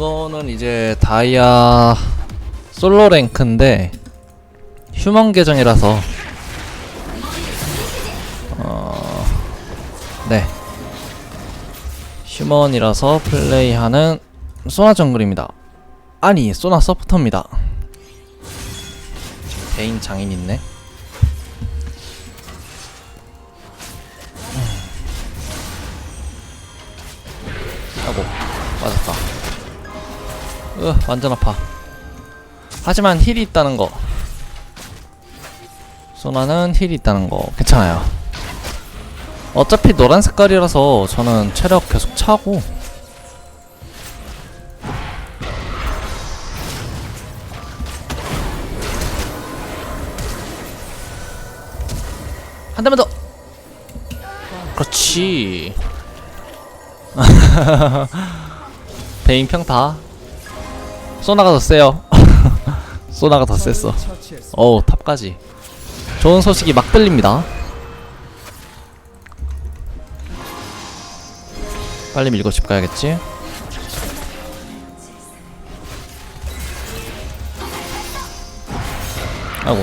이거는 이제 다이아 솔로 랭크인데 휴먼 계정이라서 어, 네 휴먼이라서 플레이하는 소나 정글입니다. 아니 소나 서포터입니다. 개인 장인 있네. 아고 맞았다. 으 완전 아파. 하지만 힐이 있다는 거. 소나는 힐이 있다는 거 괜찮아요. 어차피 노란 색깔이라서 저는 체력 계속 차고 한 대만 더. 그렇지. 베인 평타. 소나가 더 세요. 소나가 더 셌어. 어우 탑까지. 좋은 소식이 막 들립니다. 빨리 밀고 집 가야겠지? 아이고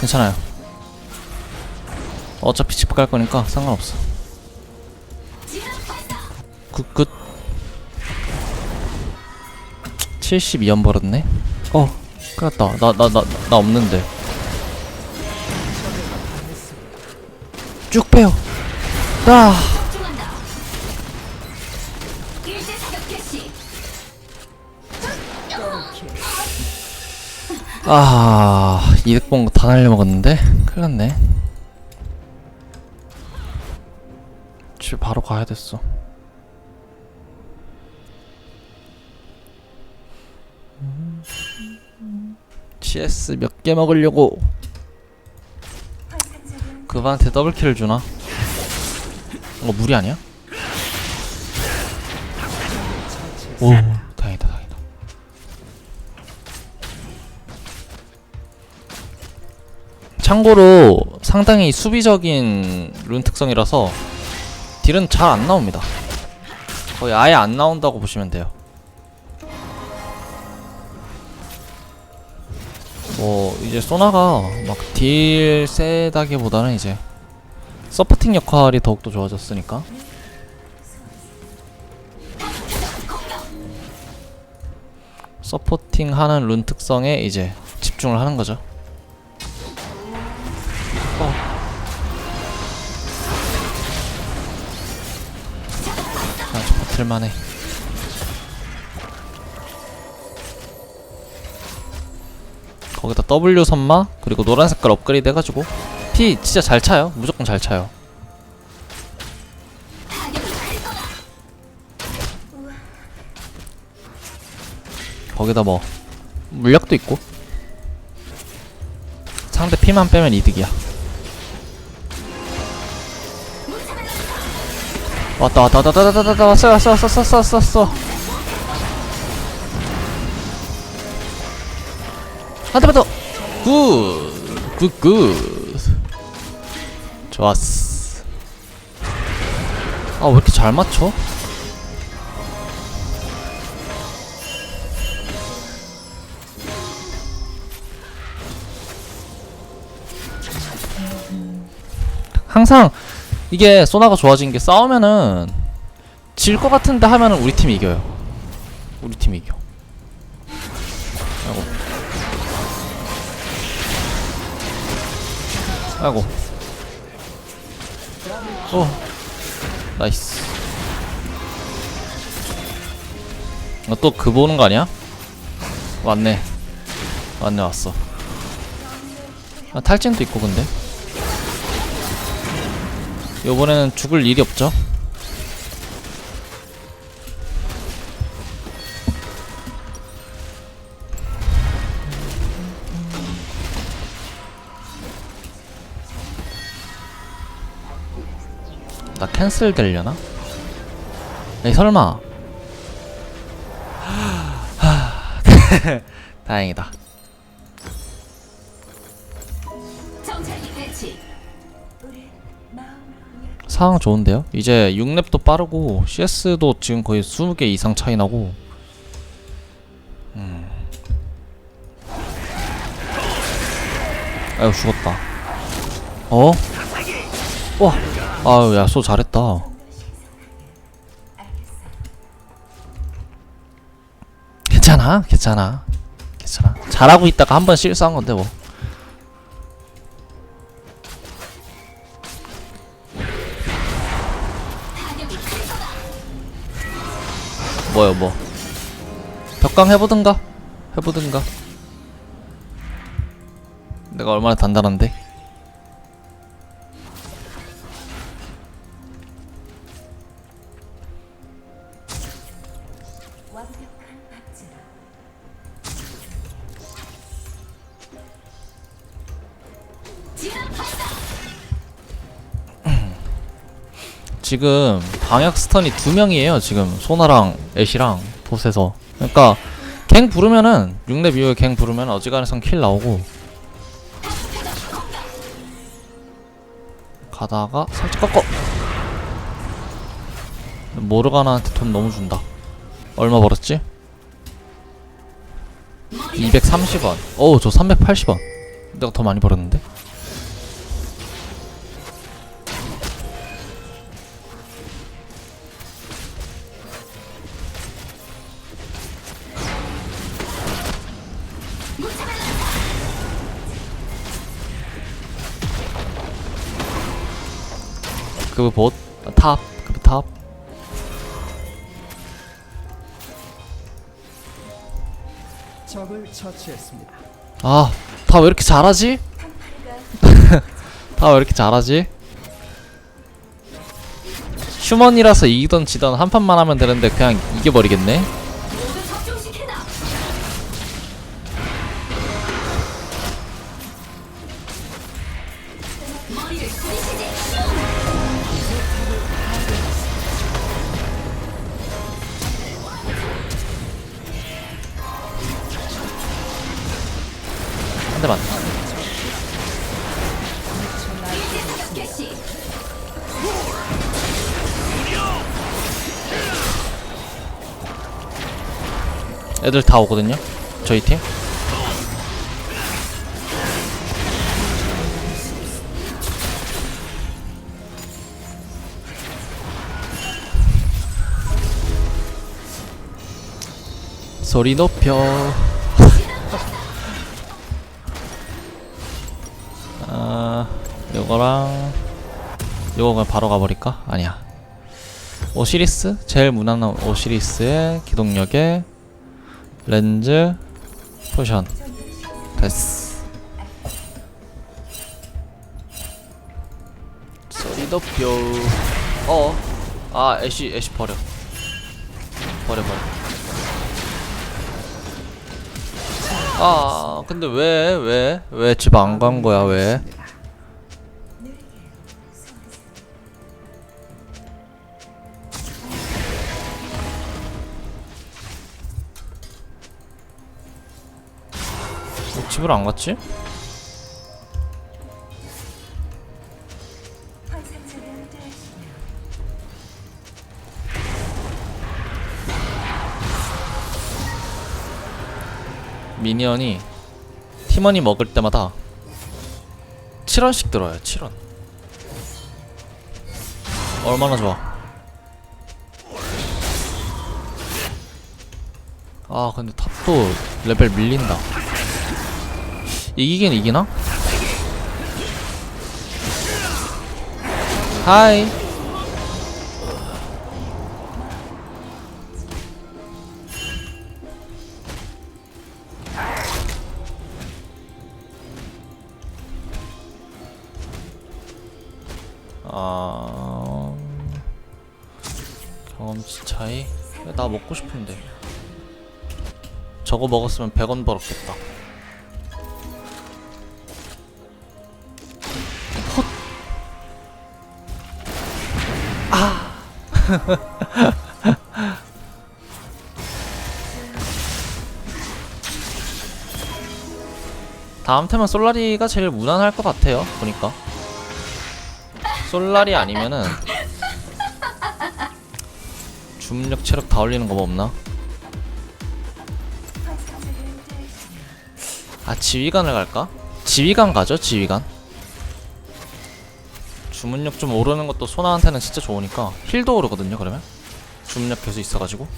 괜찮아요 어차피 집 갈 거니까 상관없어 굿굿 72연 벌었네 어 큰일 났다 나 나 나 나 없는데 쭉 빼요 아 아, 이득 본거다 날려먹었는데? 큰일 났네. 집에 바로 가야 됐어. CS 몇 개 먹으려고 그반한테 더블킬을 주나? 어, 무리 아니야? 오, 다행이다, 다행이다. 참고로 상당히 수비적인 룬 특성이라서 딜은 잘 안 나옵니다. 거의 아예 안 나온다고 보시면 돼요. 뭐 이제 소나가 막 딜 세다기보다는 이제 서포팅 역할이 더욱더 좋아졌으니까 서포팅 하는 룬 특성에 이제 집중을 하는 거죠. 아직 버틸만해. 거기다 W 선마 그리고 노란 색깔 업그레이드 해가지고 피 진짜 잘 차요. 무조건 잘 차요. 거기다 뭐 물약도 있고 상대 피만 빼면 이득이야. 왔다 왔다 왔다 왔다 왔다 왔다 왔어 왔어 왔어 왔어 왔어 한 대만 더 굿 굿 굿 좋았어 아 왜 이렇게 잘 맞춰? 항상 이게 소나가 좋아진 게 싸우면은 질 것 같은데 하면은 우리 팀이 이겨요. 우리 팀이 이겨. 아이고. 오. 나이스. 어, 또그 보는 거 아니야? 왔네. 왔네 왔어. 아, 탈진도 있고 근데. 요번에는 죽을 일이 없죠. 나 캔슬 되려나? 에이 설마 다행이다 상황 좋은데요? 이제 6렙도 빠르고 CS도 지금 거의 20개 이상 차이 나고 음. 아유 죽었다 어? 와 아유 야소 잘했다. 괜찮아 괜찮아 괜찮아. 잘하고 있다가 한 번 실수한 건데 뭐. 뭐요 뭐. 벽강 해보든가 해보든가. 내가 얼마나 단단한데 지금 방역 스턴이 두 명이에요 지금. 소나랑 애쉬랑 봇에서. 그러니까 갱 부르면은 6렙 이후에 갱 부르면 어지간해선 킬 나오고. 가다가 살짝 꺾어. 모르가나한테 돈 너무 준다. 얼마 벌었지? 230원. 어우 저 380원. 내가 더 많이 벌었는데? 그브 봇, 아, 탑, 적을 처치했습니다. 아, 다 왜 이렇게 잘하지? 다 왜 이렇게 잘하지? 휴먼이라서 이기던 지던 한 판만 하면 되는데 그냥 이겨버리겠네? 애들 다 오거든요? 저희 팀? 소리 높여 아 요거랑 요거 그냥 바로 가버릴까? 아니야 오시리스? 제일 무난한 오시리스의 기동력에 렌즈 포션. 됐어. 소리 높여. 어? 아 애쉬 애쉬 버려. 버려 버려. 아 근데 왜 왜 왜 집 안 간 거야 왜 왜 집을 안 갔지? 미니언이 팀원이 먹을 때마다 7원씩 들어요 7원. 얼마나 좋아. 아 근데 탑도 레벨 밀린다 이기긴 이기나? 하이. 아 경험치 차이? 나 먹고 싶은데. 저거 먹었으면 100원 벌었겠다 다음 테만 솔라리가 제일 무난할 것 같아요 보니까 솔라리 아니면은 중력 체력 다 올리는 거 뭐 없나? 아 지휘관을 갈까? 지휘관 가죠 지휘관 주문력 좀 오르는 것도 소나한테는 진짜 좋으니까 힐도 오르거든요 그러면? 주문력 계속 있어가지고.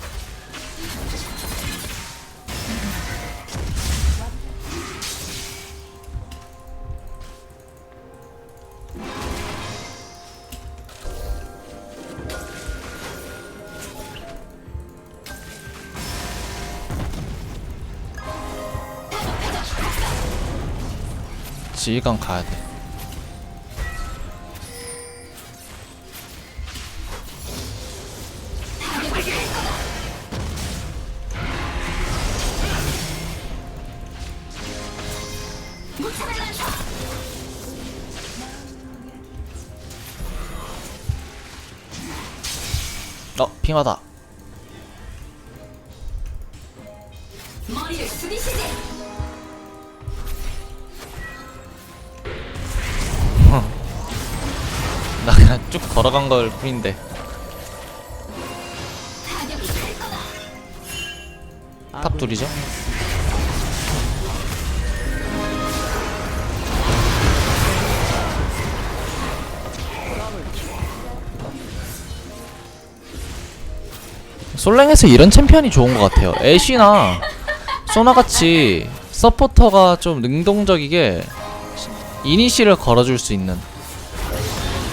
지휘관 가야 돼 어, 핑하다. 나 그냥 쭉 걸어간 걸 뿐인데. 탑 둘이죠? 솔랭에서 이런 챔피언이 좋은 것 같아요. 애쉬나 소나같이 서포터가 좀 능동적이게 이니시를 걸어줄 수 있는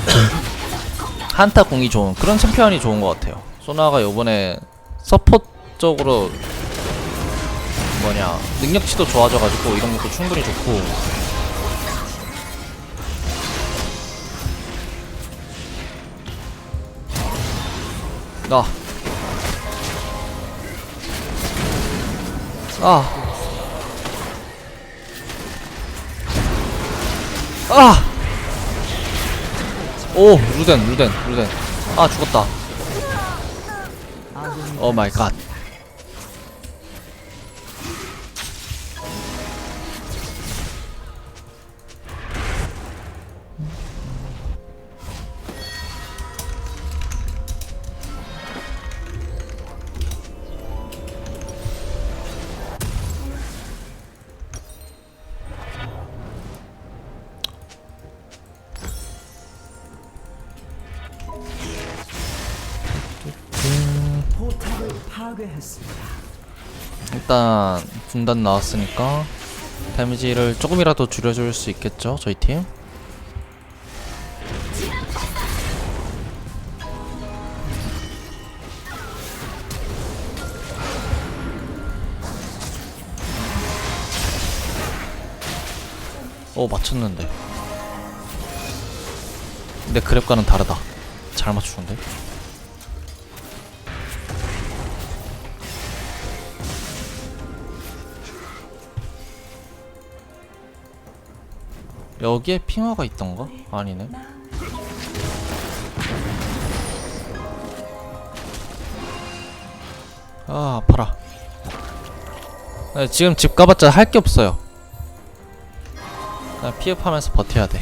한타 공이 좋은 그런 챔피언이 좋은 것 같아요. 소나가 요번에 서포 쪽으로 뭐냐 능력치도 좋아져가지고 이런 것도 충분히 좋고 나 아. 아! 오, 루덴, 루덴, 루덴. 아, 죽었다. 오 마이 갓. 파괴했습니다. 일단 분단 나왔으니까 데미지를 조금이라도 줄여줄 수 있겠죠 저희 팀? 오 맞췄는데. 근데 그랩과는 다르다. 잘 맞추는데 여기에 핑화가 있던가? 아니네. 아, 아파라. 네, 지금 집 가봤자 할 게 없어요. 피업하면서 버텨야 돼.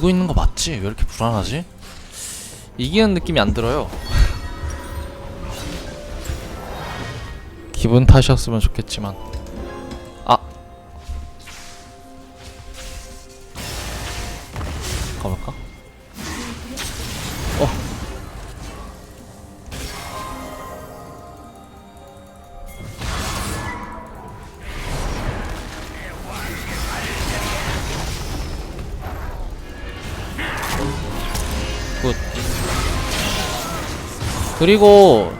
이기고 있는 거 맞지? 왜 이렇게 불안하지? 이기는 느낌이 안 들어요. 기분 탓이었으면 좋겠지만. 그리고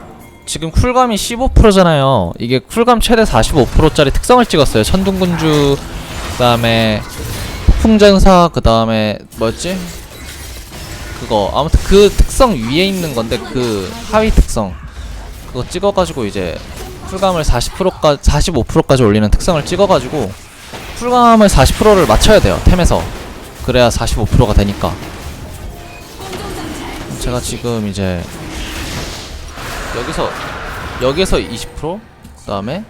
지금 쿨감이 15%잖아요. 이게 쿨감 최대 45%짜리 특성을 찍었어요. 천둥군주 그 다음에 폭풍전사 그 다음에 뭐였지? 그거 아무튼 그 특성 위에 있는 건데 그 하위 특성 그거 찍어가지고 이제 쿨감을 40%까지 45%까지 올리는 특성을 찍어가지고 쿨감을 40%를 맞춰야 돼요 템에서 그래야 45%가 되니까 제가 지금 이제 여기서 여기서 20% 그다음에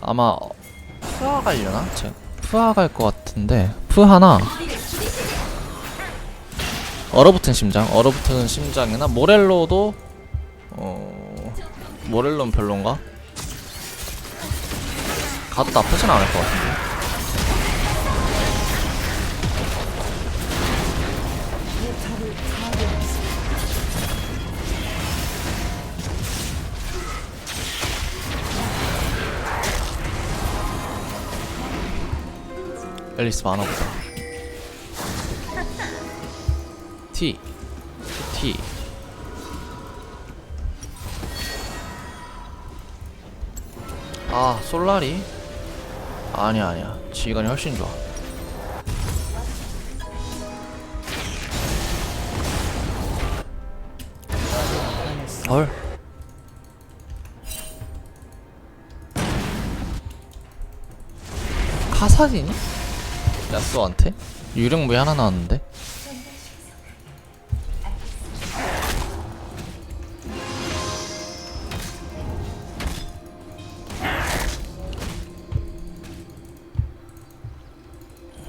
아마 푸아 갈려나? 제 푸아 갈 것 같은데 푸하나 얼어붙은 심장 얼어붙은 심장이나 모렐로도 어 모렐로는 별론가? 가도 나쁘진 않을 것 같은데 앨리스 많아보자. T. T. 아 솔라리? 아니야 아니야. 지휘관이 훨씬 좋아. 헐. 카사딘이? 야스오한테? 유령무이 하나 나왔는데?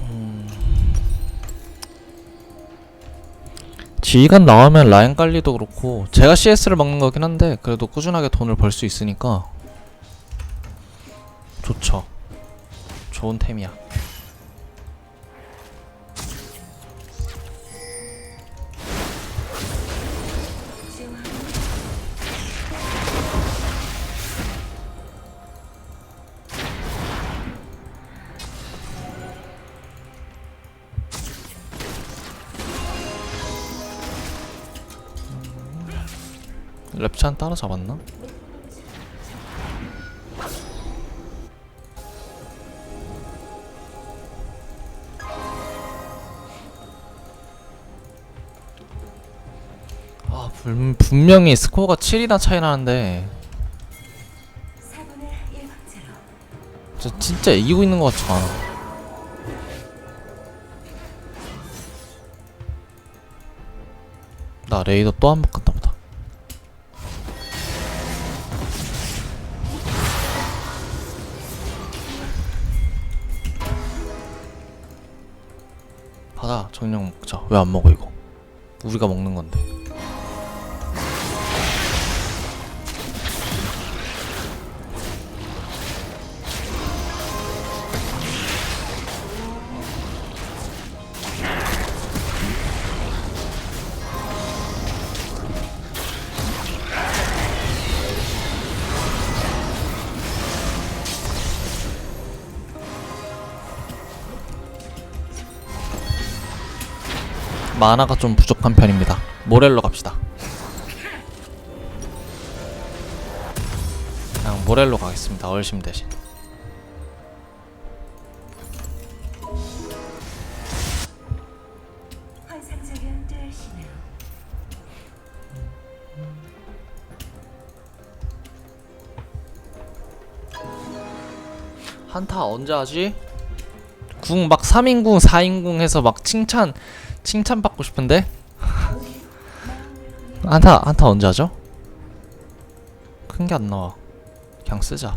음. 지휘관 나오면 라인 관리도 그렇고 제가 CS를 먹는 거긴 한데 그래도 꾸준하게 돈을 벌 수 있으니까 좋죠 좋은 템이야 랩찬 따라 잡았나? 아 분, 분명히 스코어가 7이나 차이 나는데. 저 진짜 이기고 있는 것 같지가 않아. 나 레이더 또 한 번 받아. 정령 먹자. 왜 안 먹어 이거? 우리가 먹는 건데 만화가 좀 부족한 편입니다 모렐로 갑시다 그냥 모렐로 가겠습니다 얼심 대신. 한타 언제 하지? 궁 막 3인궁 4인궁 해서 막 칭찬 칭찬 받고 싶은데? 한타 한타 언제 하죠? 큰 게 안 나와. 그냥 쓰자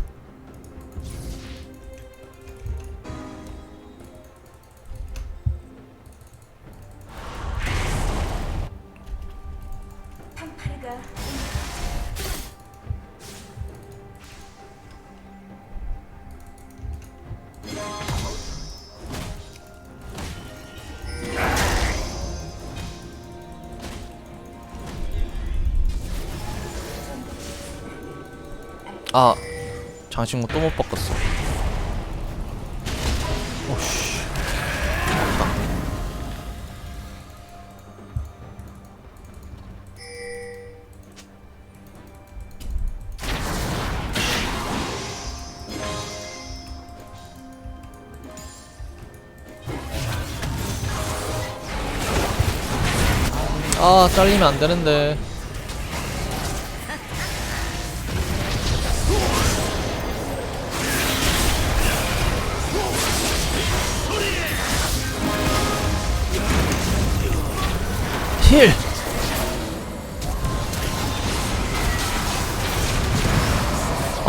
장신구 또못 바꿨어. 오씨 아 잘리면 안 되는데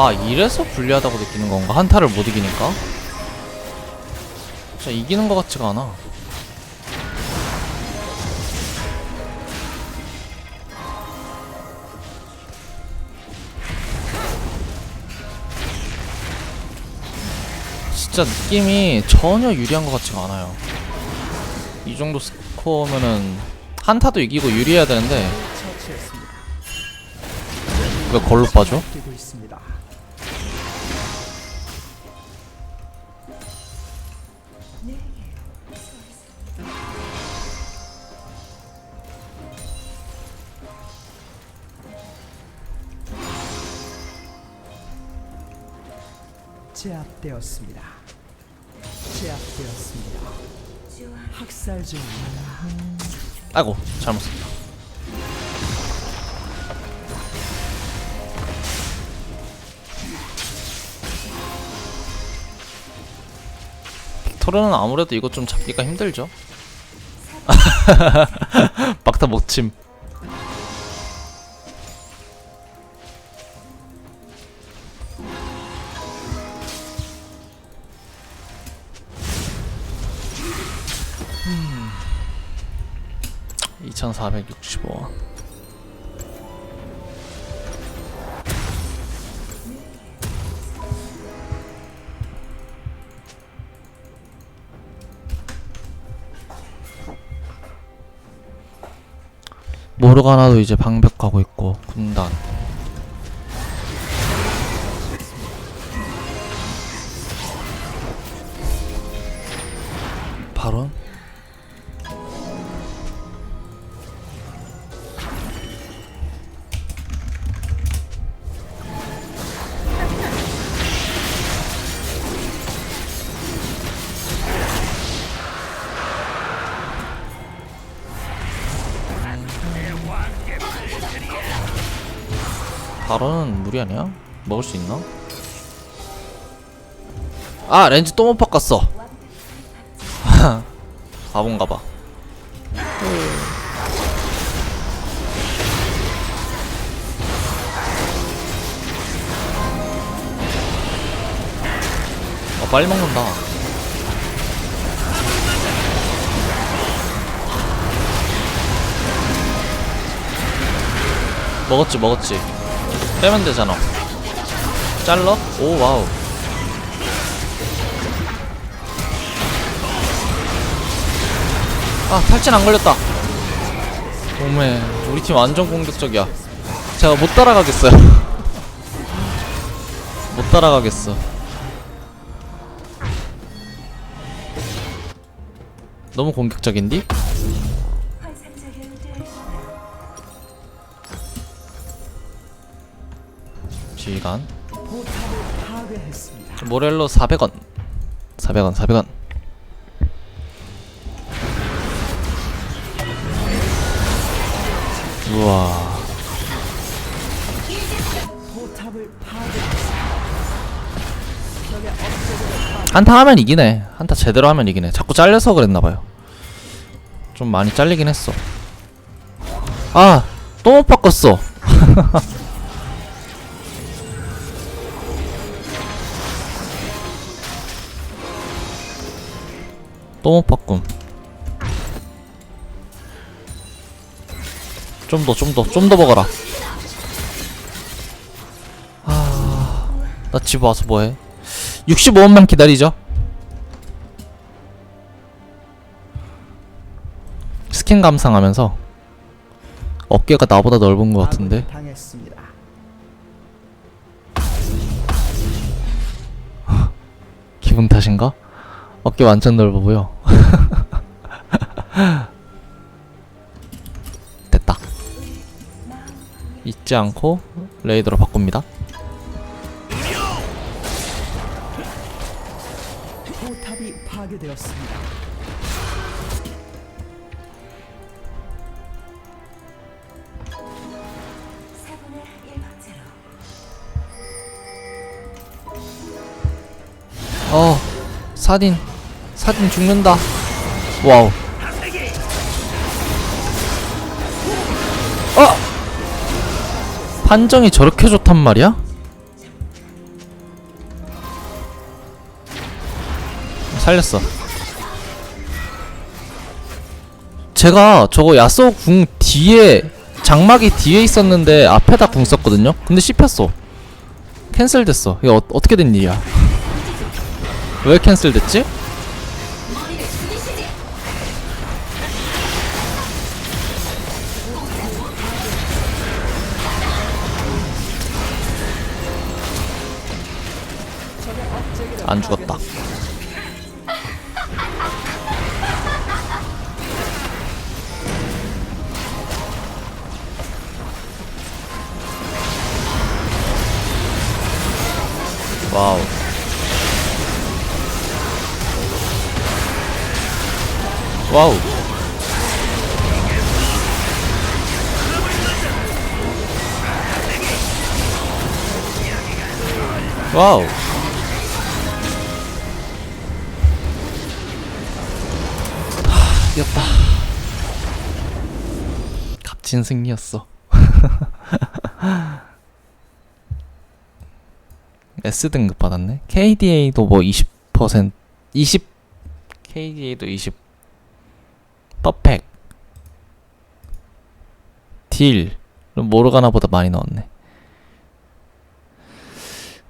아 이래서 불리하다고 느끼는 건가? 한타를 못 이기니까? 진짜 이기는 것 같지가 않아 진짜 느낌이 전혀 유리한 것 같지가 않아요 이 정도 스코어면은 한타도 이기고 유리해야 되는데. 왜 걸로 빠져? 제압되었습니다. 제압되었습니다. 학살 중입니다. 아이고 잘못 썼다 빅토르는 아무래도 이거 좀 잡기가 힘들죠 막타 못침 2465원 모르가나도 이제 방벽 가고 있고 군단. 바론 바론은 무리 아니야? 먹을 수 있나? 아 렌즈 또 못 바꿨어 바본가봐 어 빨리 먹는다 먹었지 먹었지 빼면 되잖아. 잘러? 오 와우. 아 탈진 안 걸렸다. 오메 우리 팀 완전 공격적이야. 제가 못 따라가겠어요. 못 따라가겠어. 너무 공격적인디? 파괴했습니다. 모렐로 400원. 400원 400원. 우와. 한타 하면 이기네. 한타 제대로 하면 이기네. 자꾸 잘려서 그랬나봐요. 좀 많이 잘리긴 했어. 아또 못 바꿨어 또 못 바꿈 좀 더 좀 더 좀 더 먹어라 아 나 집 와서 뭐해 65원만 기다리죠. 스킨 감상하면서 어깨가 나보다 넓은 것 같은데. 기분 탓인가? 어깨 완전 넓어 보여. 됐다. 잊지 않고 레이더로 바꿉니다. 포탑이 파괴되었습니다. 어, 사딘, 카딘 죽는다 와우 어! 판정이 저렇게 좋단 말이야? 살렸어 제가 저거 야쏘 궁 뒤에 장막이 뒤에 있었는데 앞에다 궁 썼거든요? 근데 씹혔어 캔슬됐어 이거 어, 어떻게 된 일이야 왜 캔슬됐지? 안 죽었다. 와우. 와우. 와우. 이겼다. 값진 승리였어. S 등급 받았네. KDA도 뭐 20%, 20, KDA도 20, 퍼펙, 딜, 모르가나보다 많이 넣었네.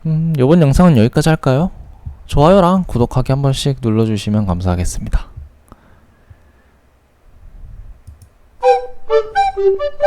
음, 요번 영상은 여기까지 할까요? 좋아요랑 구독하기 한 번씩 눌러주시면 감사하겠습니다. Mm-hmm.